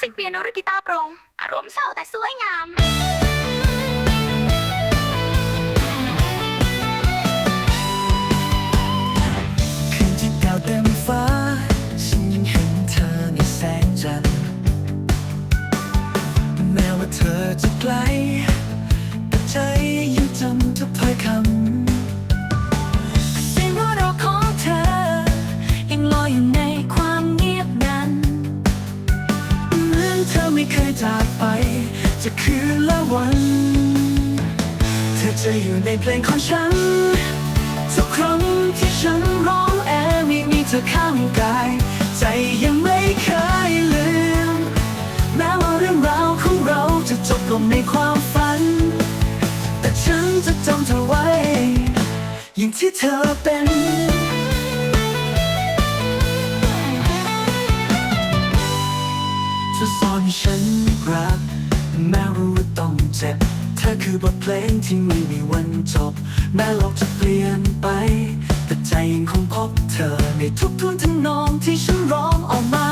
สิกเปียโนหรือกีตาร์โปร่งอารมณ์เศร้าแต่สวยงาม จะคืนละวัน เธอจะอยู่ในเพลงของฉัน ทุกครั้งที่ฉันร้องแอไม่มีเธอข้างกาย ใจยังไม่เคยลืม แม้ว่าเรื่องราวของเราจะจบลงในความฝัน แต่ฉันจะจำเธอไว้ อย่างที่เธอเป็นเธอสอนฉัน แม้รู้ว่าต้องเจ็บ เธอคือบทเพลงที่ไม่มีวันจบ แม้โลกจะเปลี่ยนไป แต่ใจยังคงพบเธอในทุกทุนทนองที่ฉันร้องออกมา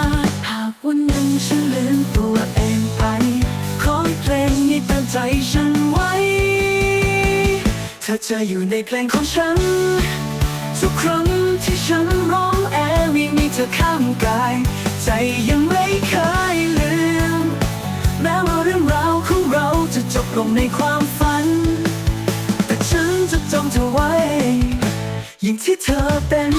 หากวันหนึ่งฉันลืมตัวเองไป ขอให้เพลงนี้เตือนใจฉันไว้ เธอจะอยู่ในเพลงของฉัน ทุกครั้งที่ฉันร้องแอไม่มีเธอข้างกาย ใจยังไม่เคยลืมแม้ว่า เราจะจบลงในความฝัน แต่ฉันจะจำเธอไว้อย่งที่เธอเป็น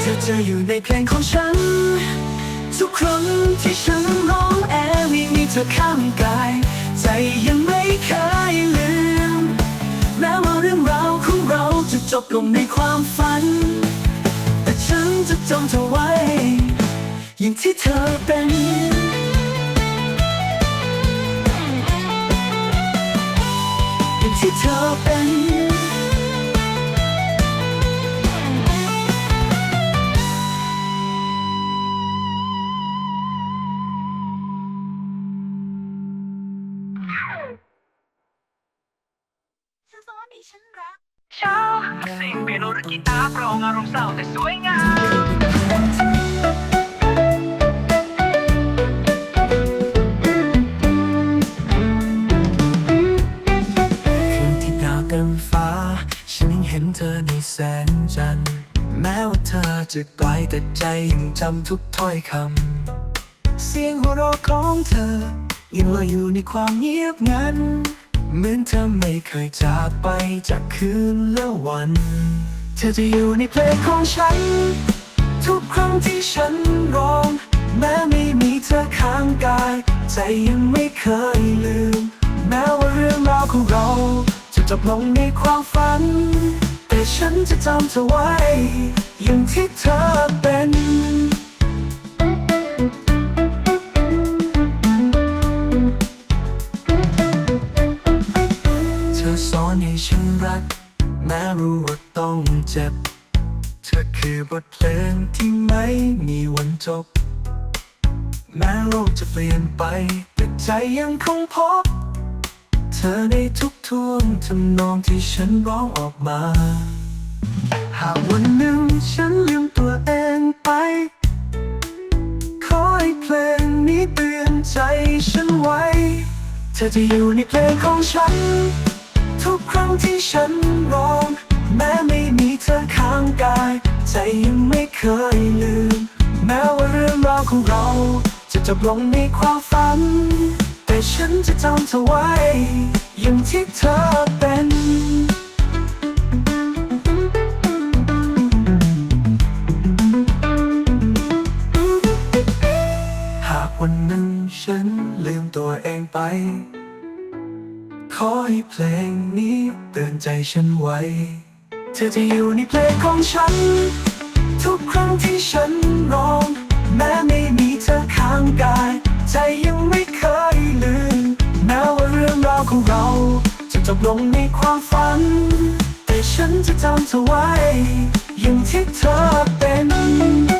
เธอจะอยู่ในเพลงของฉัน ทุกครั้งที่ฉันร้องแอไม่มีเธอข้างกาย ใจยังไม่เคยลืม แม้ว่าเรื่องราวของเราจะจบลงในความฝัน แต่ฉันจะจำเธอไว้ อย่างที่เธอเป็นอย่างที่เธอ ให้ฉันรักเช้าเสียงเปียโนหรือกีตาร์โปร่งอารมณ์เศร้าแต่สวยงามคืนที่ดาวเต็มฟ้า ฉันยังเห็นเธอในแสงจันทร์แม้ว่าเธอจะไกลแต่ใจยังจำทุกถ้อยคำเสียงหัวเราะของเธอยังลอยอยู่ในความเงียบงัน เหมือนเธอไม่เคยจากไปจากคืนและวัน เธอจะอยู่ในเพลงของฉัน ทุกครั้งที่ฉันร้อง แม้ไม่มีเธอข้างกาย ใจยังไม่เคยลืม แม้ว่าเรื่องราวของเรา จะจบลงในความฝัน แต่ฉันจะจำเธอไว้อย่างที่เธอ ธอสอนให้ฉันรัก แม้รู้ว่าต้องเจ็บ เธอคือบทเพลงที่ไม่มีวันจบ แม้โลกจะเปลี่ยนไป แต่ใจยังคงพบ เธอในทุกท่วงทำนองที่ฉันร้องออกมา หากวันหนึ่งฉันลืมตัวเองไป ขอให้เพลงนี้เตือนใจฉันไว้ เธอจะอยู่ในเพลงของฉัน ทุกครั้งที่ฉันร้อง แม้ไม่มีเธอข้างกาย ใจยังไม่เคยลืม แม้ว่าเรื่องราวของเรา จะจบลงในความฝัน แต่ฉันจะจำเธอไว้อย่างที่เธอเป็นหากวันหนึ่งฉันลืมตัวเองไป อให้เพลงนี้เตือนใจฉันไว้ เธอจะอยู่ในเพลงของฉัน ทุกครั้งที่ฉันร้อง แม้ไม่มีเธอข้างกาย ใจยังไม่เคยลืมแม้ว่าเรื่องราวของเรา จะจบลงในความฝัน แต่ฉันจะจำเธอไว้อย่างที่เธอเป็น